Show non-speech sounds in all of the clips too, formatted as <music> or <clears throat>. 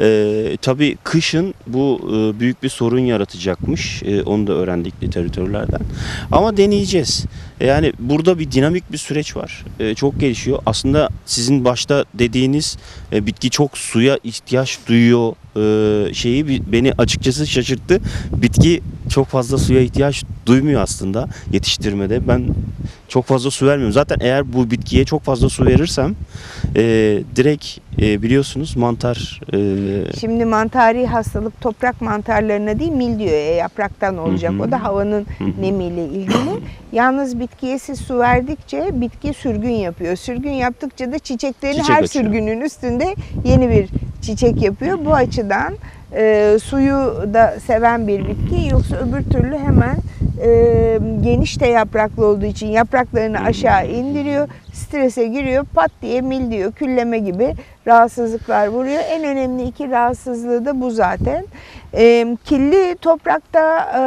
Ee, tabii kışın bu e, büyük bir sorun yaratacakmış. E, onu da öğrendik literatürlerden. Ama deneyeceğiz. Yani burada bir dinamik bir süreç var. E, çok gelişiyor. Aslında sizin başta dediğiniz e, bitki çok suya ihtiyaç duyuyor e, şeyi beni açıkçası şaşırttı. Bitki çok fazla suya ihtiyaç duymuyor aslında yetiştirmede. Ben çok fazla su vermiyorum. Zaten eğer bu bitkiye çok fazla su verirsem e, direkt e, biliyorsunuz mantar e, Şimdi mantari hastalık toprak mantarlarına değil mildiyoya yapraktan olacak. Hı hı. O da havanın Hı hı. nemiyle ilgili. Yalnız bitkiye siz su verdikçe bitki sürgün yapıyor. Sürgün yaptıkça da çiçeklerin Çiçek her açıyor. sürgünün üstünde yeni bir çiçek yapıyor. Bu açıdan e, suyu da seven bir bitki. Yoksa öbür türlü hemen e, geniş de yapraklı olduğu için yapraklarını aşağı indiriyor. Strese giriyor. Pat diye mildiyo, külleme gibi rahatsızlıklar vuruyor. En önemli iki rahatsızlığı da bu zaten. E, kirli toprakta e,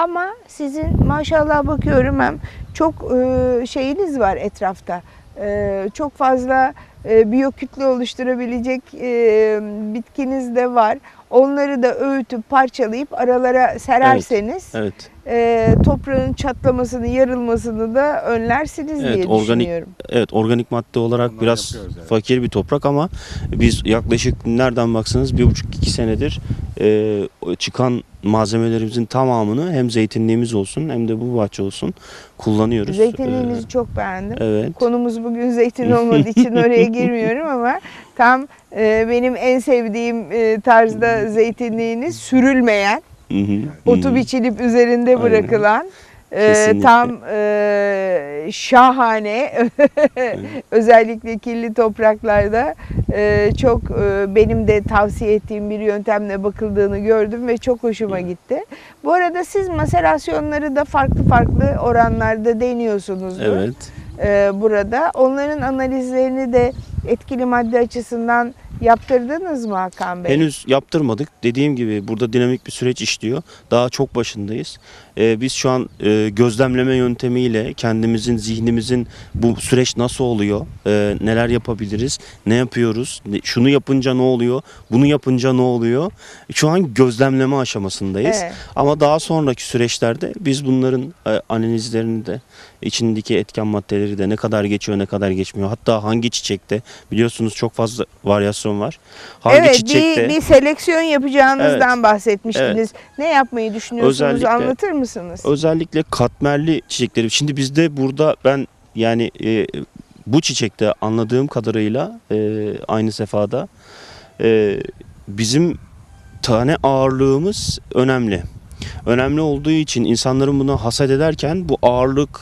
ama sizin maşallah bakıyorum hem çok e, şeyiniz var etrafta. E, çok fazla e, biyokütle oluşturabilecek e, bitkiniz de var. Onları da öğütüp parçalayıp aralara sererseniz evet e, toprağın çatlamasını, yarılmasını da önlersiniz Evet, diye organik- düşünüyorum. evet organik madde olarak Onları biraz evet. fakir bir toprak ama biz yaklaşık nereden baksanız bir buçuk iki senedir e, çıkan malzemelerimizin tamamını hem zeytinliğimiz olsun hem de bu bahçe olsun kullanıyoruz. Zeytinliğinizi çok beğendim. Evet. Konumuz bugün zeytin olmadığı için oraya <laughs> girmiyorum ama tam e, benim en sevdiğim e, tarzda zeytinliğiniz sürülmeyen, otu biçilip üzerinde Aynen. E, tam e, şahane <laughs> özellikle kirli topraklarda e, çok e, benim de tavsiye ettiğim bir yöntemle bakıldığını gördüm ve çok hoşuma gitti. Bu arada siz maserasyonları da farklı farklı oranlarda deniyorsunuzdur Evet. e, burada. Onların analizlerini de etkili madde açısından yaptırdınız mı Hakan Bey? Henüz yaptırmadık. Dediğim gibi burada dinamik bir süreç işliyor. Daha çok başındayız. Ee, biz şu an e, gözlemleme yöntemiyle kendimizin, zihnimizin bu süreç nasıl oluyor, e, neler yapabiliriz, ne yapıyoruz, ne- şunu yapınca ne oluyor, bunu yapınca ne oluyor. Şu an gözlemleme aşamasındayız. Evet. Ama daha sonraki süreçlerde biz bunların e, analizlerini de içindeki etken maddeleri de ne kadar geçiyor ne kadar geçmiyor. Hatta hangi çiçekte biliyorsunuz çok fazla varyasyon var. Hangi evet çiçekte bir, bir seleksiyon yapacağınızdan bahsetmiştiniz. Ne yapmayı düşünüyorsunuz Özellikle- anlatır mısınız? özellikle katmerli çiçekleri. Şimdi bizde burada ben yani e, bu çiçekte anladığım kadarıyla e, aynı sefada e, bizim tane ağırlığımız önemli. Önemli olduğu için insanların bunu hasat ederken bu ağırlık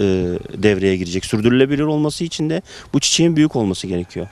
e, devreye girecek. Sürdürülebilir olması için de bu çiçeğin büyük olması gerekiyor.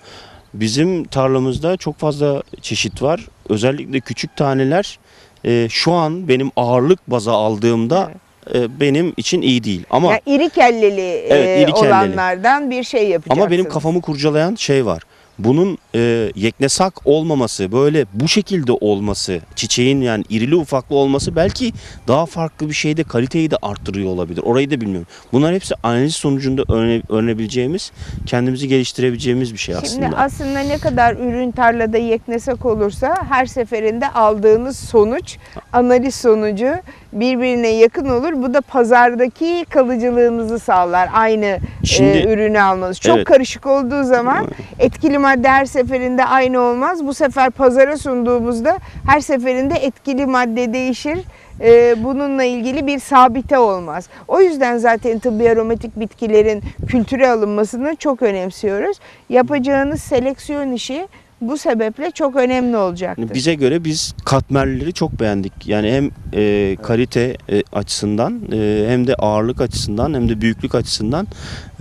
Bizim tarlamızda çok fazla çeşit var. Özellikle küçük taneler e, şu an benim ağırlık baza aldığımda e, benim için iyi değil. Ama Yani iri kelleli, Evet, e, iri kelleli. olanlardan bir şey yapacaksınız. ama benim kafamı kurcalayan şey var. Bunun e, yeknesak olmaması, böyle bu şekilde olması, çiçeğin yani irili ufaklı olması belki daha farklı bir şeyde kaliteyi de arttırıyor olabilir. Orayı da bilmiyorum. Bunlar hepsi analiz sonucunda öğrene, öğrenebileceğimiz, kendimizi geliştirebileceğimiz bir şey Şimdi aslında. aslında ne kadar ürün tarlada yeknesak olursa her seferinde aldığınız sonuç, analiz sonucu birbirine yakın olur. Bu da pazardaki kalıcılığınızı sağlar. Aynı Şimdi- e, ürünü almanız. Çok Evet. karışık olduğu zaman etkili madde her seferinde aynı olmaz. Bu sefer pazara sunduğumuzda her seferinde etkili madde değişir. E, bununla ilgili bir sabite olmaz. O yüzden zaten tıbbi aromatik bitkilerin kültüre alınmasını çok önemsiyoruz. Yapacağınız seleksiyon işi bu sebeple çok önemli olacaktır. Bize göre biz katmerleri çok beğendik. Yani hem e, kalite e, açısından e, hem de ağırlık açısından hem de büyüklük açısından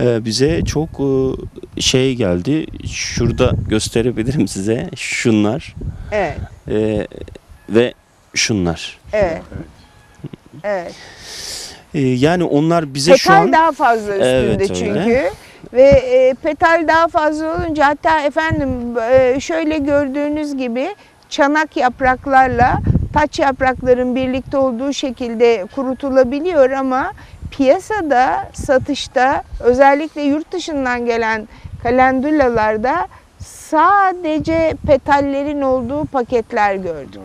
e, bize çok e, şey geldi. Şurada gösterebilirim size. Şunlar Evet, e, ve şunlar. evet. Evet. E, yani onlar bize Petal şu an daha fazla üstünde Evet, öyle. Ve e, petal daha fazla olunca hatta efendim e, şöyle gördüğünüz gibi çanak yapraklarla taç yaprakların birlikte olduğu şekilde kurutulabiliyor ama piyasada, satışta özellikle yurt dışından gelen kalendulalarda sadece petallerin olduğu paketler gördük.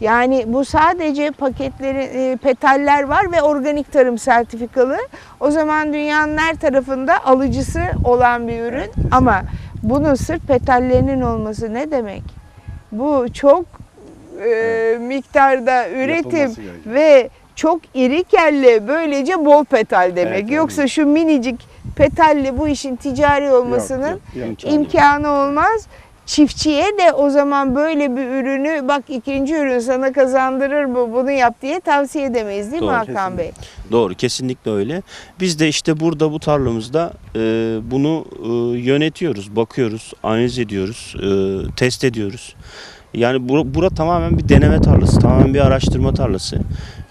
Yani bu sadece paketleri e, petaller var ve organik tarım sertifikalı. O zaman dünyanın her tarafında alıcısı olan bir ürün ama bunun sırf petallerinin olması ne demek? Bu çok e, miktarda üretim ve çok iri kelle böylece bol petal demek. Evet, Yoksa şu minicik petalle bu işin ticari olmasının Yok, yok, yok. imkanı olmaz. Çiftçiye de o zaman böyle bir ürünü bak ikinci ürün sana kazandırır mı bunu yap diye tavsiye edemeyiz değil mi Doğru, Hakan Bey? Doğru kesinlikle öyle. Biz de işte burada bu tarlamızda e, bunu e, yönetiyoruz, bakıyoruz, analiz ediyoruz, e, test ediyoruz. Yani bura, bura tamamen bir deneme tarlası, tamamen bir araştırma tarlası.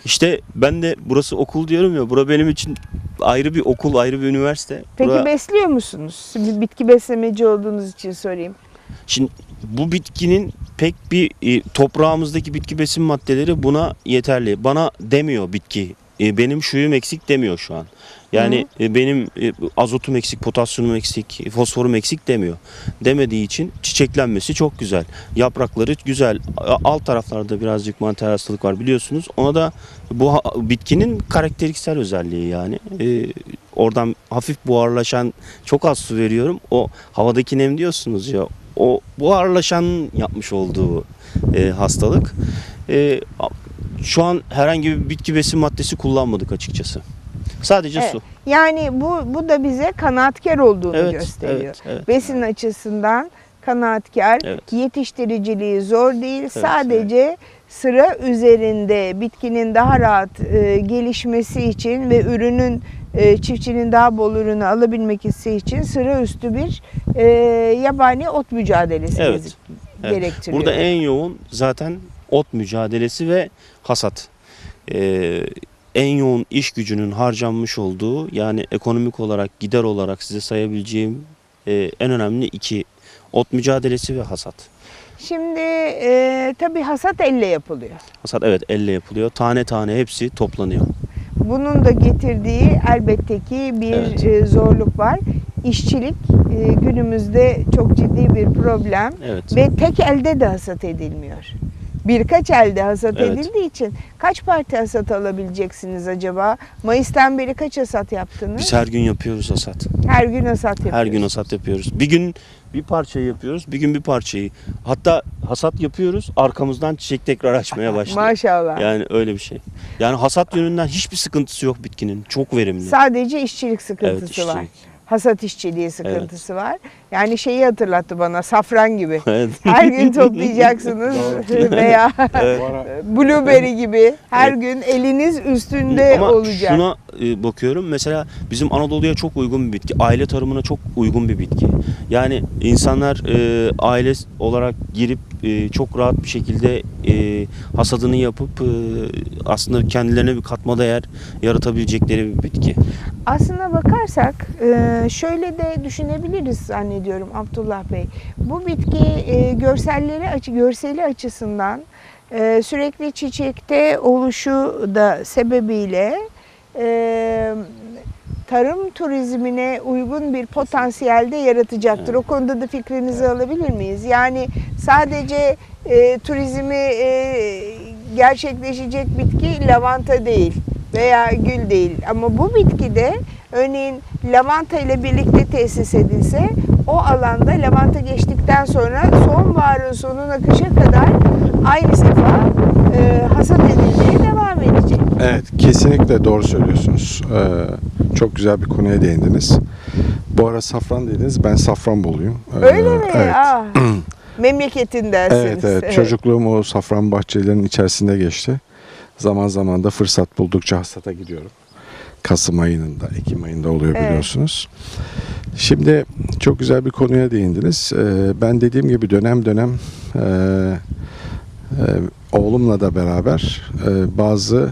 İşte ben de burası okul diyorum ya, bura benim için ayrı bir okul, ayrı bir üniversite. Peki Bura- besliyor musunuz? Bitki beslemeci olduğunuz için sorayım. Şimdi bu bitkinin pek bir e, toprağımızdaki bitki besin maddeleri buna yeterli. Bana demiyor bitki. E, benim şuyum eksik demiyor şu an. Yani e, benim e, azotum eksik, potasyumum eksik, fosforum eksik demiyor. Demediği için çiçeklenmesi çok güzel. Yaprakları güzel. Alt taraflarda birazcık mantar hastalık var biliyorsunuz. Ona da bu bitkinin karakteriksel özelliği yani. E, oradan hafif buharlaşan çok az su veriyorum. O havadaki nem diyorsunuz ya. O buharlaşan yapmış olduğu e, hastalık. E, şu an herhangi bir bitki besin maddesi kullanmadık açıkçası. Sadece Evet, su. Yani bu bu da bize kanaatkar olduğunu Evet, gösteriyor. evet, evet. Besin açısından kanaatkar, Evet. yetiştiriciliği zor değil. Sadece sıra üzerinde bitkinin daha rahat e, gelişmesi için ve ürünün e, çiftçinin daha bol ürünü alabilmek için sıra üstü bir e, yabani ot mücadelesi Evet, gerektiriyor. Burada en yoğun zaten ot mücadelesi ve hasat. Ee, en yoğun iş gücünün harcanmış olduğu yani ekonomik olarak gider olarak size sayabileceğim e, en önemli iki ot mücadelesi ve hasat. Şimdi e, tabii hasat elle yapılıyor. Hasat evet elle yapılıyor. Tane tane hepsi toplanıyor. Bunun da getirdiği elbette ki bir Evet. e, zorluk var. İşçilik e, günümüzde çok ciddi bir problem Evet. ve tek elde de hasat edilmiyor. Birkaç elde hasat Evet. edildiği için kaç parti hasat alabileceksiniz acaba? Mayıs'tan beri kaç hasat yaptınız? Biz her gün yapıyoruz hasat. Her gün hasat yapıyoruz. Her gün hasat yapıyoruz. Bir gün bir parçayı yapıyoruz, bir gün bir parçayı. Hatta hasat yapıyoruz, arkamızdan çiçek tekrar açmaya <laughs> başlıyor. Maşallah. Yani öyle bir şey. Yani hasat yönünden hiçbir sıkıntısı yok bitkinin. Çok verimli. Sadece işçilik sıkıntısı Evet, işçilik. var. Hasat işçiliği sıkıntısı var. Yani şeyi hatırlattı bana safran gibi. <laughs> Evet. Her gün toplayacaksınız <laughs> veya <laughs> blueberry gibi her gün eliniz üstünde Ama olacak. şuna e, bakıyorum. Mesela bizim Anadolu'ya çok uygun bir bitki. Aile tarımına çok uygun bir bitki. Yani insanlar e, aile olarak girip e, çok rahat bir şekilde e, hasadını yapıp e, aslında kendilerine bir katma değer yaratabilecekleri bir bitki. Aslına bakarsak şöyle de düşünebiliriz zannediyorum Abdullah Bey. Bu bitki görselleri açı görseli açısından sürekli çiçekte oluşu da sebebiyle tarım turizmine uygun bir potansiyelde yaratacaktır. O konuda da fikrinizi alabilir miyiz? Yani sadece e, turizmi e, gerçekleşecek bitki lavanta değil veya gül değil. Ama bu bitki de örneğin lavanta ile birlikte tesis edilse o alanda lavanta geçtikten sonra sonbaharın sonuna kışa kadar aynı sefa e, hasat edilmeye devam edecek. Evet, kesinlikle doğru söylüyorsunuz. Ee, çok güzel bir konuya değindiniz. Bu ara safran dediniz, ben Safranboluyum. Ee, Öyle mi? Evet. Ah, <clears throat> memleketindensiniz. Evet, evet. Çocukluğum o safran bahçelerinin içerisinde geçti. Zaman zaman da fırsat buldukça hasata gidiyorum. Kasım ayında, Ekim ayında oluyor Evet. biliyorsunuz. Şimdi çok güzel bir konuya değindiniz. Ee, ben dediğim gibi dönem dönem e, e, oğlumla da beraber e, bazı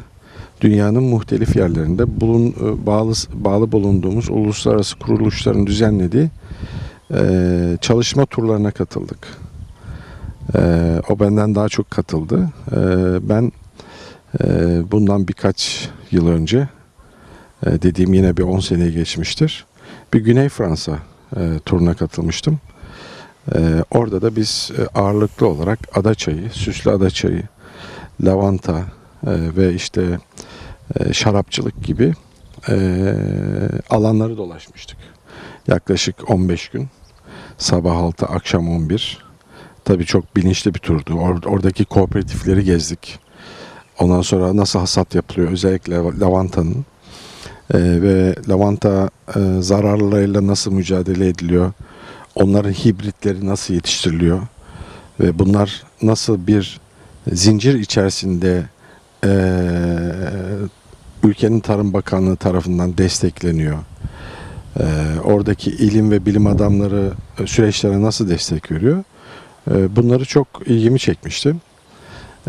dünyanın muhtelif yerlerinde bulun e, bağlı bağlı bulunduğumuz uluslararası kuruluşların düzenlediği e, çalışma turlarına katıldık. E, o benden daha çok katıldı. E, ben e, bundan birkaç yıl önce e, dediğim yine bir 10 seneye geçmiştir. Bir Güney Fransa e, turuna katılmıştım. Ee, orada da biz e, ağırlıklı olarak ada çayı, süslü ada çayı, lavanta e, ve işte e, şarapçılık gibi e, alanları dolaşmıştık. Yaklaşık 15 gün. Sabah 6, akşam 11. Tabii çok bilinçli bir turdu. Or- oradaki kooperatifleri gezdik. Ondan sonra nasıl hasat yapılıyor özellikle lavantanın e, ve lavanta e, zararlarıyla nasıl mücadele ediliyor, onların hibritleri nasıl yetiştiriliyor ve bunlar nasıl bir zincir içerisinde e, ülkenin Tarım Bakanlığı tarafından destekleniyor. E, oradaki ilim ve bilim adamları e, süreçlere nasıl destek veriyor? E, bunları çok ilgimi çekmişti.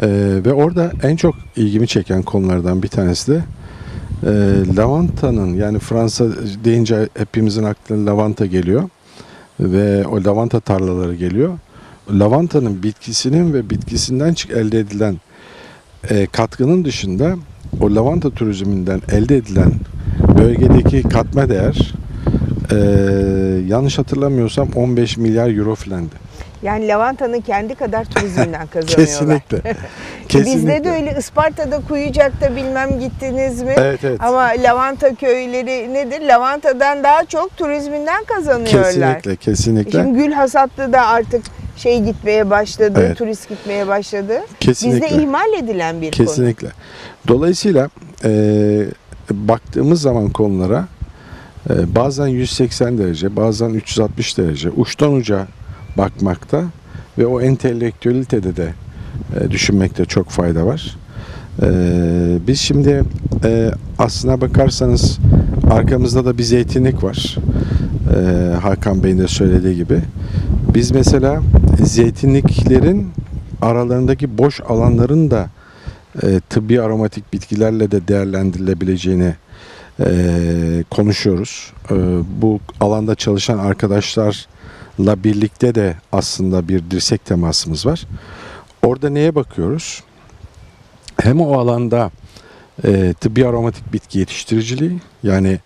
Ve orada en çok ilgimi çeken konulardan bir tanesi de e, lavantanın yani Fransa deyince hepimizin aklına lavanta geliyor ve o lavanta tarlaları geliyor. Lavantanın bitkisinin ve bitkisinden elde edilen e, katkının dışında o lavanta turizminden elde edilen bölgedeki katma değer e, yanlış hatırlamıyorsam 15 milyar euro filandı. Yani lavantanın kendi kadar turizmden <laughs> kazanıyorlar. Kesinlikle. <laughs> Bizde de öyle Isparta'da Kuyucak'ta bilmem gittiniz mi? Evet evet. Ama lavanta köyleri nedir? Lavantadan daha çok turizminden kazanıyorlar. Kesinlikle, kesinlikle. Şimdi gül hasatlı da artık şey gitmeye başladı, Evet. turist gitmeye başladı. kesinlikle. Bizde ihmal edilen bir konu. Kesinlikle. Dolayısıyla e, baktığımız zaman konulara e, bazen 180 derece, bazen 360 derece uçtan uca bakmakta ve o entelektüelitede de e, düşünmekte çok fayda var. E, biz şimdi e, aslına bakarsanız arkamızda da bir zeytinlik var. E, Hakan Bey'in de söylediği gibi. Biz mesela zeytinliklerin aralarındaki boş alanların da e, tıbbi aromatik bitkilerle de değerlendirilebileceğini e, konuşuyoruz. E, bu alanda çalışan arkadaşlarla birlikte de aslında bir dirsek temasımız var. Orada neye bakıyoruz? Hem o alanda e, tıbbi aromatik bitki yetiştiriciliği yani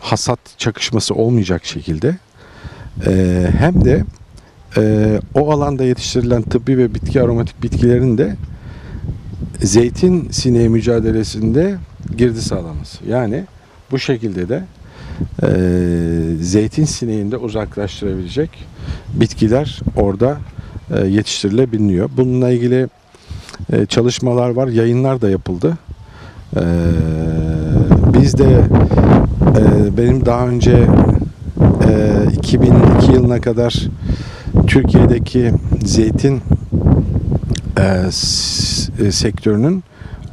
hasat çakışması olmayacak şekilde e, hem de e, o alanda yetiştirilen tıbbi ve bitki aromatik bitkilerin de zeytin sineği mücadelesinde girdi sağlaması. Yani bu şekilde de e, zeytin sineğini de uzaklaştırabilecek bitkiler orada e, yetiştirilebiliyor. Bununla ilgili e, çalışmalar var, yayınlar da yapıldı. E, biz de e, benim daha önce e, 2002 yılına kadar Türkiye'deki zeytin e, e, sektörünün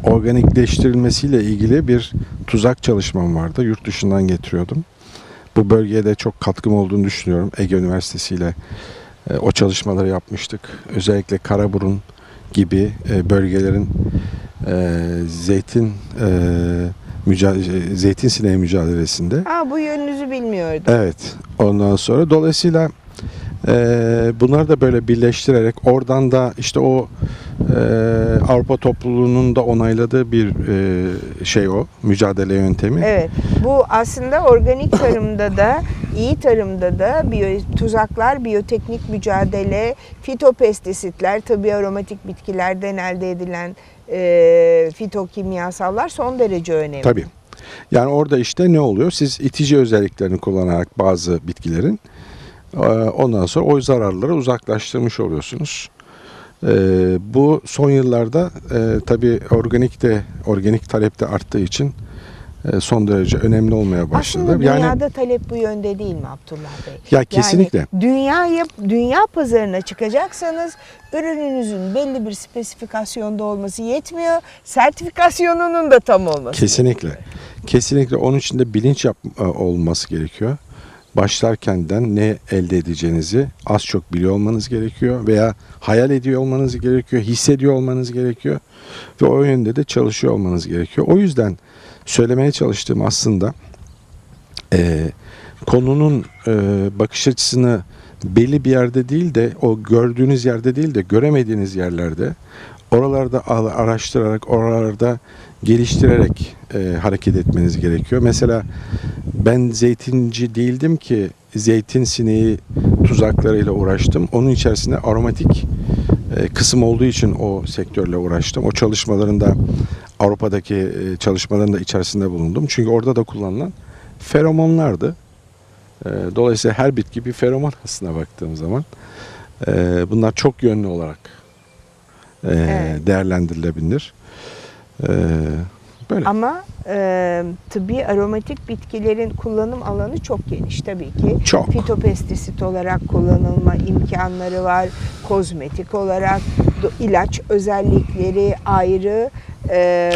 organikleştirilmesiyle ilgili bir tuzak çalışmam vardı. Yurt dışından getiriyordum. Bu bölgeye de çok katkım olduğunu düşünüyorum. Ege Üniversitesi ile e, o çalışmaları yapmıştık. Özellikle Karaburun gibi e, bölgelerin e, zeytin e, mücadele, zeytin sineği mücadelesinde Ha bu yönünüzü bilmiyordum. Evet. Ondan sonra dolayısıyla e, bunları da böyle birleştirerek oradan da işte o e, Avrupa topluluğunun da onayladığı bir e, şey o mücadele yöntemi. Evet. Bu aslında organik <coughs> tarımda da, iyi tarımda da biyo, tuzaklar, biyoteknik mücadele, fitopestisitler, tabii aromatik bitkilerden elde edilen e, fitokimyasallar son derece önemli. Tabii. Yani orada işte ne oluyor? Siz itici özelliklerini kullanarak bazı bitkilerin ondan sonra o zararları uzaklaştırmış oluyorsunuz. E, bu son yıllarda e, tabii organik de organik talep de arttığı için e, son derece önemli olmaya başladı. Aslında yani dünyada talep bu yönde değil mi Abdullah Bey? ya kesinlikle. Yani dünyaya, dünya pazarına çıkacaksanız ürününüzün belli bir spesifikasyonda olması yetmiyor. Sertifikasyonunun da tam olması. Kesinlikle. Kesinlikle onun için de bilinç yap, e, olması gerekiyor. Başlarkenden ne elde edeceğinizi az çok biliyor olmanız gerekiyor veya hayal ediyor olmanız gerekiyor, hissediyor olmanız gerekiyor ve o yönde de çalışıyor olmanız gerekiyor. O yüzden söylemeye çalıştığım aslında e, konunun e, bakış açısını belli bir yerde değil de o gördüğünüz yerde değil de göremediğiniz yerlerde oralarda araştırarak oralarda geliştirerek e, hareket etmeniz gerekiyor. Mesela ben zeytinci değildim ki zeytin sineği tuzaklarıyla uğraştım. Onun içerisinde aromatik e, kısım olduğu için o sektörle uğraştım. O çalışmalarında Avrupa'daki e, çalışmaların da içerisinde bulundum. Çünkü orada da kullanılan feromonlardı. E, dolayısıyla her bitki bir feromon aslına baktığım zaman. E, bunlar çok yönlü olarak e, Evet. değerlendirilebilir. E, böyle. Ama e, tıbbi aromatik bitkilerin kullanım alanı çok geniş tabii ki. Çok. Fitopestisit olarak kullanılma imkanları var. Kozmetik olarak ilaç özellikleri ayrı. E,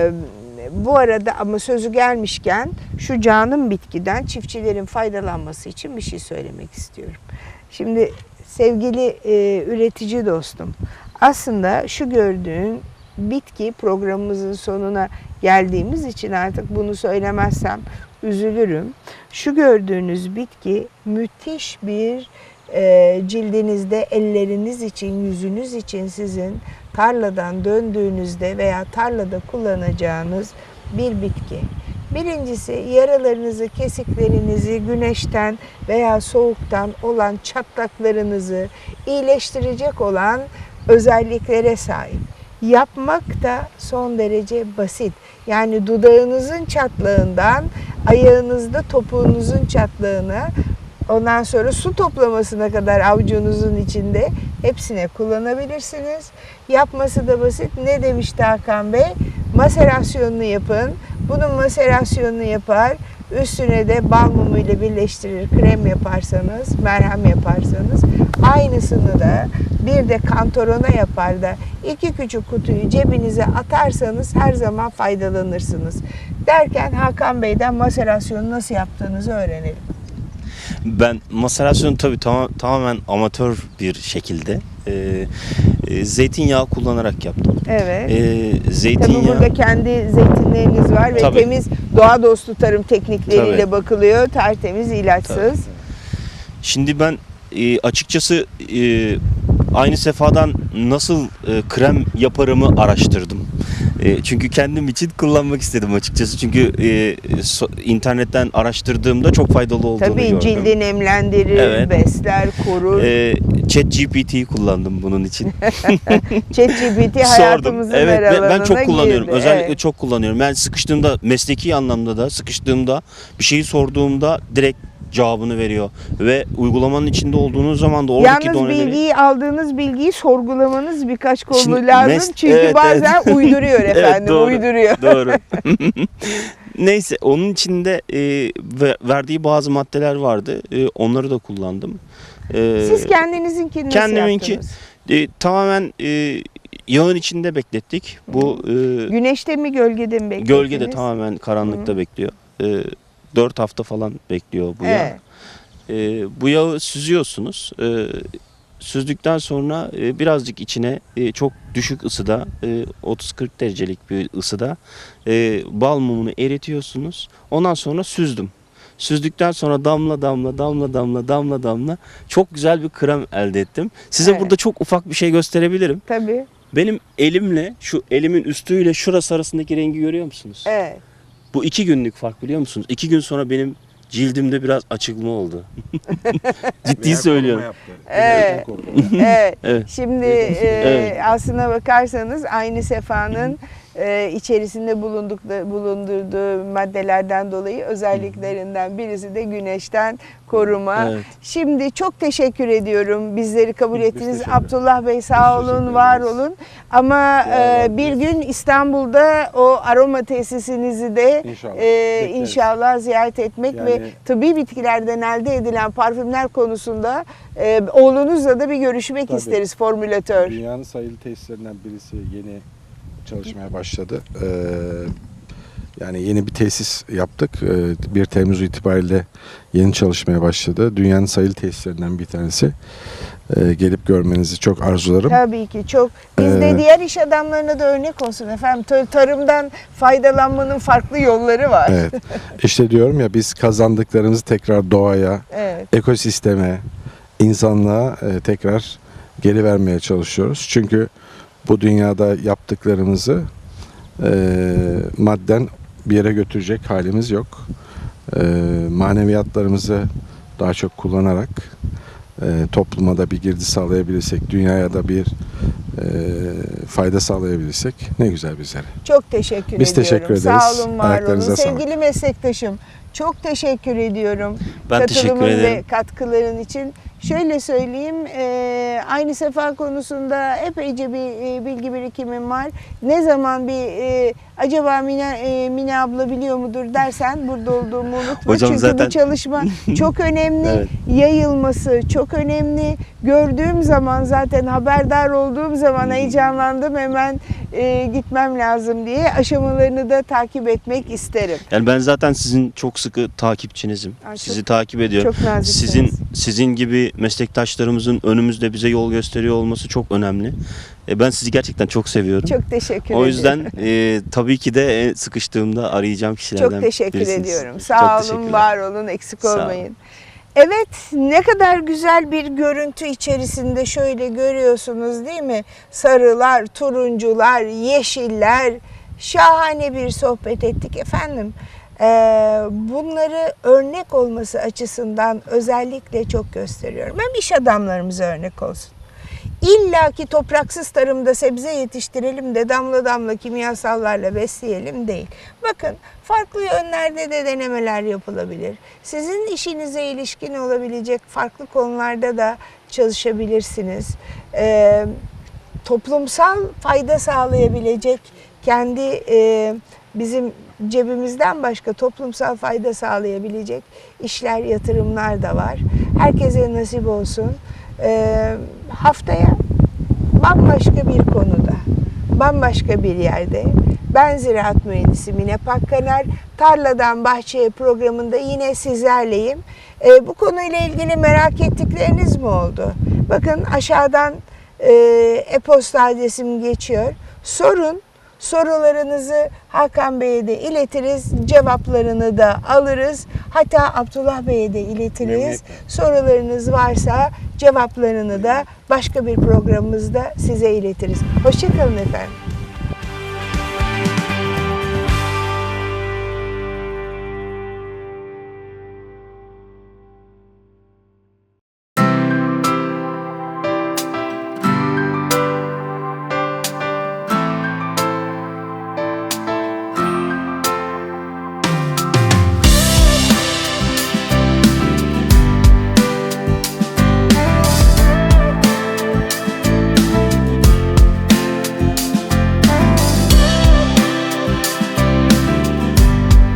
bu arada ama sözü gelmişken şu canım bitkiden çiftçilerin faydalanması için bir şey söylemek istiyorum. Şimdi sevgili e, üretici dostum aslında şu gördüğün bitki programımızın sonuna geldiğimiz için artık bunu söylemezsem üzülürüm. Şu gördüğünüz bitki müthiş bir e, cildinizde elleriniz için, yüzünüz için sizin tarladan döndüğünüzde veya tarlada kullanacağınız bir bitki. Birincisi yaralarınızı, kesiklerinizi güneşten veya soğuktan olan çatlaklarınızı iyileştirecek olan özelliklere sahip. Yapmak da son derece basit. Yani dudağınızın çatlağından ayağınızda topuğunuzun çatlağına ondan sonra su toplamasına kadar avucunuzun içinde hepsine kullanabilirsiniz. Yapması da basit. Ne demişti Hakan Bey? Maserasyonunu yapın. Bunun maserasyonunu yapar. Üstüne de bal ile birleştirir krem yaparsanız, merhem yaparsanız aynısını da bir de kantorona yapar da iki küçük kutuyu cebinize atarsanız her zaman faydalanırsınız. Derken Hakan Bey'den maserasyonu nasıl yaptığınızı öğrenelim. Ben maserasyonu tabii tamam, tamamen amatör bir şekilde e, e, zeytinyağı kullanarak yaptım. Evet. E, Tabii zeytinyağı burada kendi zeytinleriniz var ve Tabii. temiz doğa dostu tarım teknikleriyle Tabii. bakılıyor. Tertemiz, ilaçsız. Şimdi ben e, açıkçası e, aynı sefadan nasıl e, krem yaparımı araştırdım. E, çünkü kendim için kullanmak istedim açıkçası. Çünkü e, so- internetten araştırdığımda çok faydalı olduğunu Tabii gördüm. cildi nemlendirir, Evet. besler, korur. E, ChatGPT'yi kullandım bunun için. <laughs> ChatGPT Sordum. hayatımızın Evet her ben, ben çok kullanıyorum. girdi. Özellikle Evet. çok kullanıyorum. Ben sıkıştığımda mesleki anlamda da sıkıştığımda bir şeyi sorduğumda direkt cevabını veriyor ve uygulamanın içinde olduğunuz zaman da oradaki Yalnız doneleri bilgiyi aldığınız bilgiyi sorgulamanız birkaç konu Şimdi lazım. mes- Çünkü evet, bazen <laughs> evet. uyduruyor Evet, efendim, doğru. uyduruyor. Doğru. <laughs> <laughs> Neyse onun içinde e, ve- verdiği bazı maddeler vardı. E, onları da kullandım. E, Siz kendinizinkini nasıl kendiminki- yaptınız? e, tamamen e, yağın içinde beklettik. Bu e, Güneşte mi gölgede mi beklediniz? gölgede tamamen karanlıkta bekliyor. E, 4 hafta falan bekliyor bu yağ. Evet. E, bu yağı süzüyorsunuz. E, süzdükten sonra e, birazcık içine e, çok düşük ısıda e, 30-40 derecelik bir ısıda e, bal mumunu eritiyorsunuz. Ondan sonra süzdüm. Süzdükten sonra damla damla damla damla damla damla çok güzel bir krem elde ettim. Size Evet. burada çok ufak bir şey gösterebilirim. Tabii. Benim elimle şu elimin üstüyle şurası arasındaki rengi görüyor musunuz? Evet. Bu iki günlük fark biliyor musunuz? İki gün sonra benim cildimde biraz açılma oldu. <laughs> Ciddi söylüyorum. Evet. evet. Evet. Şimdi e, Evet. aslına bakarsanız aynı sefa'nın <laughs> e, içerisinde bulunduk bulundurduğu maddelerden dolayı özelliklerinden birisi de güneşten koruma. Evet. Şimdi çok teşekkür ediyorum. Bizleri kabul Biz ettiniz. Abdullah Bey sağ Biz olun, var olun. Ama e, bir gün İstanbul'da o aroma tesisinizi de İnşallah. e, inşallah ziyaret etmek ve Yani- tıbbi bitkilerden elde edilen parfümler konusunda e, oğlunuzla da bir görüşmek Tabii. isteriz formülatör. Dünyanın sayılı tesislerinden birisi yeni çalışmaya başladı. Ee, yani yeni bir tesis yaptık. Ee, 1 Temmuz itibariyle yeni çalışmaya başladı. Dünyanın sayılı tesislerinden bir tanesi. Ee, gelip görmenizi çok arzularım. Tabii ki çok. Bizde Ee, diğer iş adamlarına da örnek olsun efendim. Tar- Tarımdan faydalanmanın farklı yolları var. Evet. <laughs> İşte diyorum ya biz kazandıklarımızı tekrar doğaya, Evet. ekosisteme, insanlığa e, tekrar geri vermeye çalışıyoruz. Çünkü bu dünyada yaptıklarımızı e, madden bir yere götürecek halimiz yok. E, maneviyatlarımızı daha çok kullanarak e, topluma da bir girdi sağlayabilirsek, dünyaya da bir e, fayda sağlayabilirsek ne güzel bizlere. Çok teşekkür Biz ediyorum. teşekkür ederiz. Sağ olun, var olun. Ayaklarınıza sağlık. Sevgili meslektaşım, çok teşekkür ediyorum. Ben teşekkür Katılımın ve ederim. katkıların için. Şöyle söyleyeyim, e, aynı sefa konusunda epeyce bir e, bilgi birikimim var. Ne zaman bir e, acaba Mine, e, Mine abla biliyor mudur dersen burada olduğumu unutma. <laughs> Hocam Çünkü zaten- bu çalışma <laughs> çok önemli. Evet. Yayılması çok önemli. Gördüğüm zaman zaten haberdar olduğum zaman heyecanlandım. Hemen e, gitmem lazım diye aşamalarını da takip etmek isterim. Yani ben zaten sizin çok sıkı takipçinizim. Ay, çok- Sizi takip ediyorum. Çok naziksiniz. Sizin sizin gibi meslektaşlarımızın önümüzde bize yol gösteriyor olması çok önemli. E, ben sizi gerçekten çok seviyorum. çok teşekkür o ederim. yüzden e, tabii ki de e, sıkıştığımda arayacağım kişilerden Çok teşekkür birisiniz. ediyorum. Çok Sağ olun, teşekkürler. var olun, eksik Sağ olun. olmayın. Evet, ne kadar güzel bir görüntü içerisinde şöyle görüyorsunuz değil mi? Sarılar, turuncular, yeşiller. Şahane bir sohbet ettik efendim. Ee, bunları örnek olması açısından özellikle çok gösteriyorum. Hem iş adamlarımıza örnek olsun. İlla ki topraksız tarımda sebze yetiştirelim de damla damla kimyasallarla besleyelim değil. Bakın farklı yönlerde de denemeler yapılabilir. Sizin işinize ilişkin olabilecek farklı konularda da çalışabilirsiniz. Ee, toplumsal fayda sağlayabilecek kendi e, bizim cebimizden başka toplumsal fayda sağlayabilecek işler, yatırımlar da var. Herkese nasip olsun. Ee, haftaya bambaşka bir konuda, bambaşka bir yerde ben ziraat mühendisi Mine Pakkaner, Tarladan Bahçeye programında yine sizlerleyim. Ee, bu konuyla ilgili merak ettikleriniz mi oldu? Bakın aşağıdan e, e-posta adresim geçiyor. Sorun, sorularınızı Hakan Bey'e de iletiriz, cevaplarını da alırız. Hatta Abdullah Bey'e de iletiriz. Sorularınız varsa cevaplarını da başka bir programımızda size iletiriz. Hoşçakalın efendim.